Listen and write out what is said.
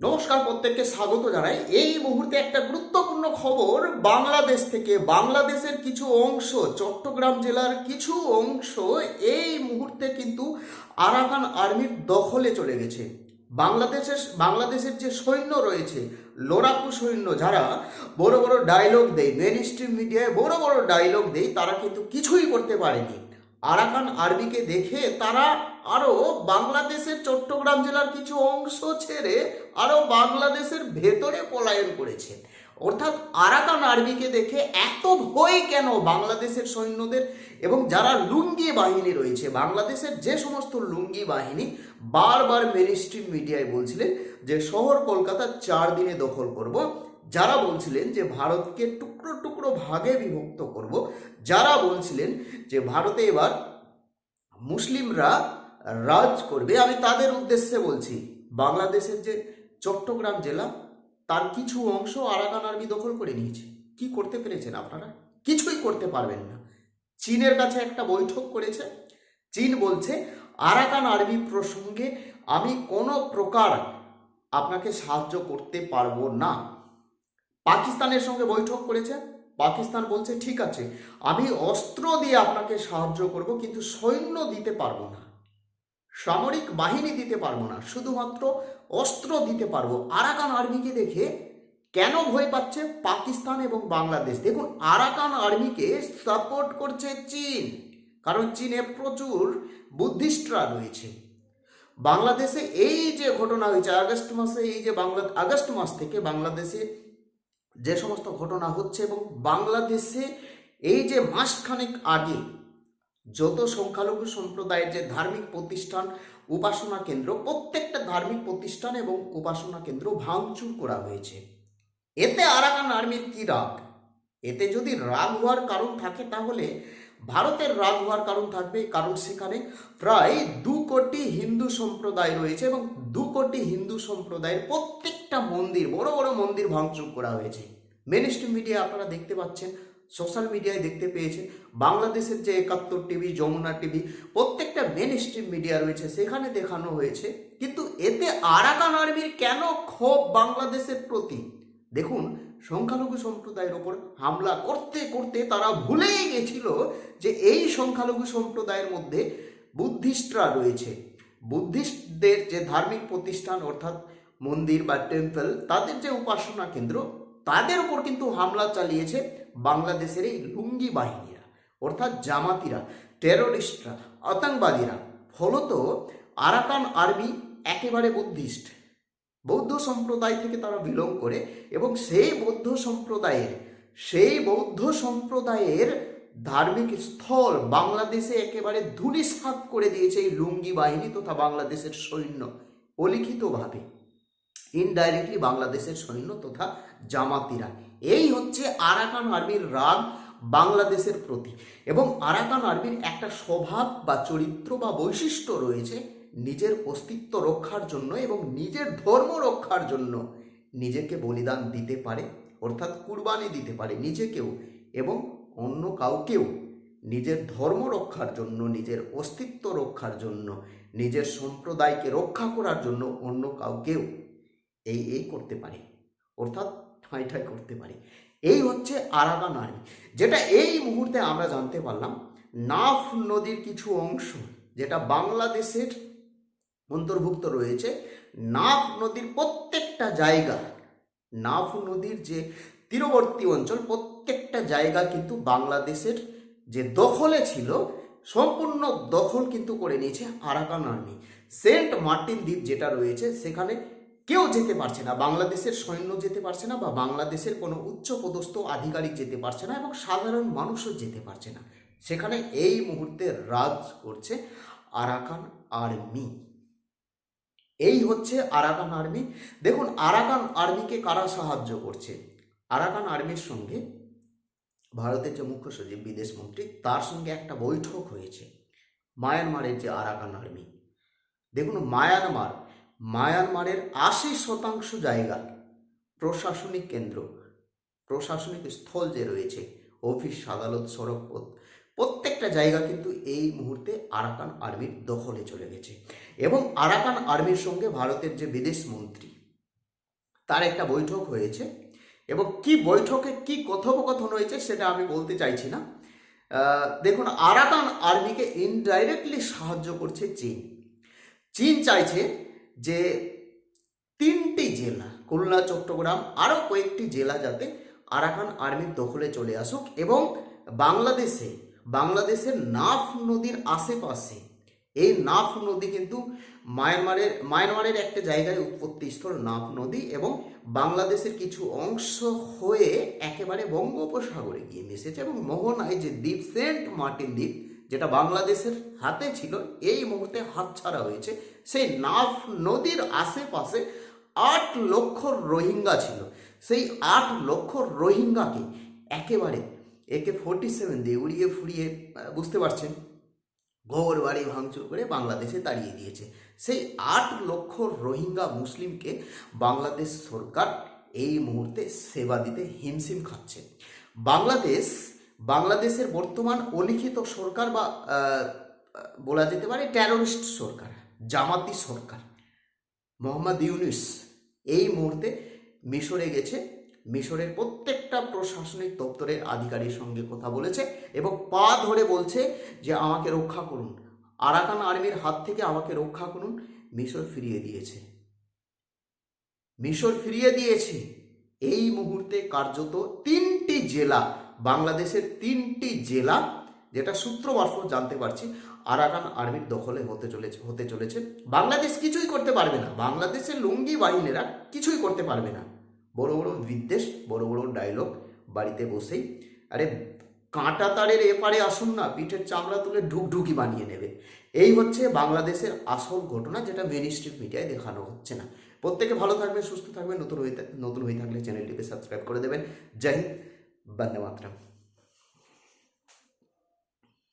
নমস্কার প্রত্যেককে স্বাগত জানাই। এই মুহূর্তে একটা গুরুত্বপূর্ণ খবর, বাংলাদেশ থেকে। বাংলাদেশের কিছু অংশ, চট্টগ্রাম জেলার কিছু অংশ এই মুহূর্তে কিন্তু আরাকান আর্মির দখলে চলে গেছে। বাংলাদেশের বাংলাদেশের যে সৈন্য রয়েছে লোরাকু সৈন্য যারা, বড় বড় ডায়লগ দেয় মেন স্ট্রিম মিডিয়ায় বড় বড় ডায়লগ দেয়, তারা কিন্তু কিছুই করতে পারেনি। আরাকান আর্মিকে দেখে তারা আরও বাংলাদেশের চট্টগ্রাম জেলার কিছু অংশ ছেড়ে আরও বাংলাদেশের ভেতরে পলায়ন করেছে। অর্থাৎ আরাকান আর্মিকে দেখে এত ভয় কেন বাংলাদেশের সৈন্যদের এবং যারা লুঙ্গি বাহিনী রয়েছে, বাংলাদেশের যে সমস্ত লুঙ্গি বাহিনী বারবার মেন স্ট্রিম মিডিয়ায় বলছিলেন যে শহর কলকাতা চার দিনে দখল করব। যারা বলছিলেন যে ভারতকে টুকরো টুকরো ভাগে বিভক্ত করব। যারা বলছিলেন যে ভারতে এবার মুসলিমরা রাজ করবে। আমি তাদের উদ্দেশ্যে বলছি, বাংলাদেশের যে চট্টগ্রাম জেলা, তার কিছু অংশ আরাকান আর্মি দখল করে নিয়েছে। কি করতে পেরেছেন আপনারা? কিছুই করতে পারবেন না। চীনের কাছে একটা বৈঠক করেছে। চীন বলছে, আরাকান আর্মি প্রসঙ্গে আমি কোনো প্রকার আপনাকে সাহায্য করতে পারব না। পাকিস্তানের সঙ্গে বৈঠক করেছে। পাকিস্তান বলছে, ঠিক আছে, আমি অস্ত্র দিয়ে আপনাকে সাহায্য করব, কিন্তু সৈন্য দিতে পারব না। সামরিক বাহিনী দিতে পারব না, শুধুমাত্র অস্ত্র দিতে পারব। আরাকান আর্মিকে দেখে কেন ভয় পাচ্ছে পাকিস্তান এবং বাংলাদেশ? দেখুন, আরাকান আর্মিকে সাপোর্ট করছে চীন, কারণ চীনে প্রচুর বুদ্ধিস্টরা রয়েছে। বাংলাদেশে এই যে ঘটনা হয়েছে, আগস্ট মাসে, এই যে বাংলা, আগস্ট মাস থেকে বাংলাদেশে যে সমস্ত ঘটনা হচ্ছে এবং বাংলাদেশে এই যে মাসখানেক আগে যত সংখ্যালঘু সম্প্রদায়ের যে ধার্মিক প্রতিষ্ঠান, উপাসনা কেন্দ্র, প্রত্যেকটা ধার্মিক প্রতিষ্ঠান এবং উপাসনা কেন্দ্র ভাঙচুর করা হয়েছে। এতে আরাকান আর্মির কি রাগ? এতে যদি রাগ হওয়ার কারণ থাকে তাহলে ভারতের রাগ হওয়ার কারণ থাকবে, কারণ সেখানে প্রায় দু কোটি হিন্দু সম্প্রদায় রয়েছে এবং দু কোটি হিন্দু সম্প্রদায়ের প্রত্যেকটা মন্দির, বড় বড় মন্দির ভাঙচুর করা হয়েছে। মেন মিডিয়া আপনারা দেখতে পাচ্ছেন সোশ্যাল মিডিয়ায় দেখতে পেয়েছে বাংলাদেশের যে একাত্তর টিভি, যমুনা টিভি, প্রত্যেকটা মেন স্ট্রিম মিডিয়া রয়েছে, সেখানে দেখানো হয়েছে। কিন্তু এতে আরাকান আর্মির কেন ক্ষোভ বাংলাদেশের প্রতি? দেখুন, সংখ্যালঘু সম্প্রদায়ের ওপর হামলা করতে করতে তারা ভুলেই গেছিল যে এই সংখ্যালঘু সম্প্রদায়ের মধ্যে বুদ্ধিস্টরা রয়েছে। বুদ্ধিস্টদের যে ধার্মিক প্রতিষ্ঠান, অর্থাৎ মন্দির বা টেম্পল তাদের যে উপাসনা কেন্দ্র তাদের উপর কিন্তু হামলা চালিয়েছে বাংলাদেশের এই লুঙ্গি বাহিনীরা, অর্থাৎ জামাতিরা টেরোরিস্টরা আতঙ্কবাদীরা। ফলত আরাকান আর্মি একেবারে বুদ্ধিস্ট বৌদ্ধ সম্প্রদায় থেকে তারা বিলং করে এবং সেই বৌদ্ধ সম্প্রদায়ের, সেই বৌদ্ধ সম্প্রদায়ের ধার্মিক স্থল বাংলাদেশে একেবারে ধুলিসাৎ করে দিয়েছে এই লুঙ্গি বাহিনী তথা বাংলাদেশের সৈন্য, অলিখিতভাবে। ইনডাইরেক্টলি বাংলাদেশের সৈন্য তথা জামাতিরা। এই হচ্ছে আরাকান আর্মির রাগ বাংলাদেশের প্রতি। এবং আরাকান আর্মির একটা স্বভাব বা চরিত্র বা বৈশিষ্ট্য রয়েছে নিজের অস্তিত্ব রক্ষার জন্য এবং নিজের ধর্ম রক্ষার জন্য। নিজেকে বলিদান দিতে পারে, অর্থাৎ কুরবানি দিতে পারে নিজেকেও এবং অন্য কাউকেও। নিজের ধর্ম রক্ষার জন্য, নিজের অস্তিত্ব রক্ষার জন্য, নিজের সম্প্রদায়কে রক্ষা করার জন্য অন্য কাউকেও। এই এই করতে পারে। অর্থাৎ ঠাঁই ঠাঁই করতে পারে। এই হচ্ছে আরাকান আর্মি যেটা এই মুহূর্তে আমরা জানতে পারলাম, নাফ নদীর কিছু অংশ যেটা বাংলাদেশের অন্তর্ভুক্ত রয়েছে, নাফ নদীর প্রত্যেকটা জায়গা, নাফ নদীর যে তীরবর্তী অঞ্চল, প্রত্যেকটা জায়গা কিন্তু বাংলাদেশের যে দখলে ছিল, সম্পূর্ণ দখল কিন্তু করে নিয়েছে আরাকান আর্মি। সেন্ট মার্টিন দ্বীপ যেটা রয়েছে, সেখানে কেউ যেতে পারছে না, বাংলাদেশের সৈন্য যেতে পারছে না বা বাংলাদেশের কোনো উচ্চপদস্থ আধিকারিক যেতে পারছে না এবং সাধারণ মানুষও যেতে পারছে না। সেখানে এই মুহূর্তে রাজ করছে আরাকান আর্মি। এই হচ্ছে আরাকান আর্মি। দেখুন, আরাকান আর্মিকে কারা সাহায্য করছে? আরাকান আর্মির সঙ্গে ভারতের যে মুখ্য সচিব, বিদেশ মন্ত্রী, তার সঙ্গে একটা বৈঠক হয়েছে, মায়ানমারের যে আরাকান আর্মি। দেখুন, মায়ানমার মায়ানমারের আশি শতাংশ জায়গা প্রশাসনিক কেন্দ্র। প্রশাসনিক স্থল যে রয়েছে, অফিস আদালত সড়ক পথ, প্রত্যেকটা জায়গা কিন্তু এই মুহূর্তে আরাকান আর্মির দখলে চলে গেছে। এবং আরাকান আর্মির সঙ্গে ভারতের যে বিদেশ মন্ত্রী, তার একটা বৈঠক হয়েছে। এবং কি বৈঠকে কি কথোপকথন হয়েছে সেটা আমি বলতে চাইছি না। দেখুন, আরাকান আর্মিকে ইনডাইরেক্টলি সাহায্য করছে চীন। চীন চাইছে যে তিনটি জেলা, খুলনা, চট্টগ্রাম আরও কয়েকটি জেলা যাতে আরাকান আর্মির দখলে চলে আসুক এবং বাংলাদেশে, বাংলাদেশের নাফ নদীর আশেপাশে, এই নাফ নদী কিন্তু মায়ানমারের মায়ানমারের একটা জায়গায় উৎপত্তিস্থল নাফ নদী এবং বাংলাদেশের কিছু অংশ হয়ে একেবারে বঙ্গোপসাগরে গিয়ে মিশেছে এবং মোহনায় যে দ্বীপ, সেন্ট মার্টিন দ্বীপ যেটা বাংলাদেশের হাতে ছিল, এই মুহূর্তে হাতছাড়া হয়েছে। সেই নাফ নদীর আশেপাশে আট লক্ষ রোহিঙ্গা ছিল। সেই আট লক্ষ রোহিঙ্গাকে একেবারে একে ফোর্টি সেভেন দিয়ে উড়িয়ে ফুড়িয়ে বুঝতে পারছেন? ঘর বাড়ি ভাঙচুর করে বাংলাদেশে তাড়িয়ে দিয়েছে। সেই আট লক্ষ রোহিঙ্গা মুসলিমকে বাংলাদেশ সরকার এই মুহূর্তে সেবা দিতে হিমশিম খাচ্ছে। বাংলাদেশ বাংলাদেশের বর্তমান অলিখিত সরকার বা বলা যেতে পারে টেরোরিস্ট সরকার, জামাতি সরকার, মোহাম্মদ ইউনুস, এই মুহূর্তে মিশরে গেছে। মিশরের প্রত্যেকটা প্রশাসনিক দপ্তরের আধিকারির সঙ্গে কথা বলেছে এবং পা ধরে বলছে যে আমাকে রক্ষা করুন। আরাকান আর্মির হাত থেকে আমাকে রক্ষা করুন। মিশর ফিরিয়ে দিয়েছে। মিশর ফিরিয়ে দিয়েছে। এই মুহূর্তে কার্যত তিনটি জেলা বাংলাদেশের তিনটি জেলা যেটা সূত্র মারফত জানতে পারছি, আরাকান আর্মির দখলে হতে চলেছে হতে চলেছে। বাংলাদেশ কিছুই করতে পারবে না। বাংলাদেশের লুঙ্গি বাহিনীরা কিছুই করতে পারবে না। বড় বড় বিদ্বেষ, বড় বড় ডায়লগ বাড়িতে বসেই। আরে, কাঁটা তারের এপারে আসুন না, পিঠের চামড়া তুলে ঢুকঢুকি বানিয়ে নেবে। এই হচ্ছে বাংলাদেশের আসল ঘটনা যেটা মেন মিডিয়ায় দেখানো হচ্ছে না। প্রত্যেকে ভালো থাকবেন, সুস্থ থাকবেন, নতুন হয়ে নতুন হয়ে থাকলে চ্যানেলটিকে সাবস্ক্রাইব করে দেবেন। জয় হিন্দ। बनवा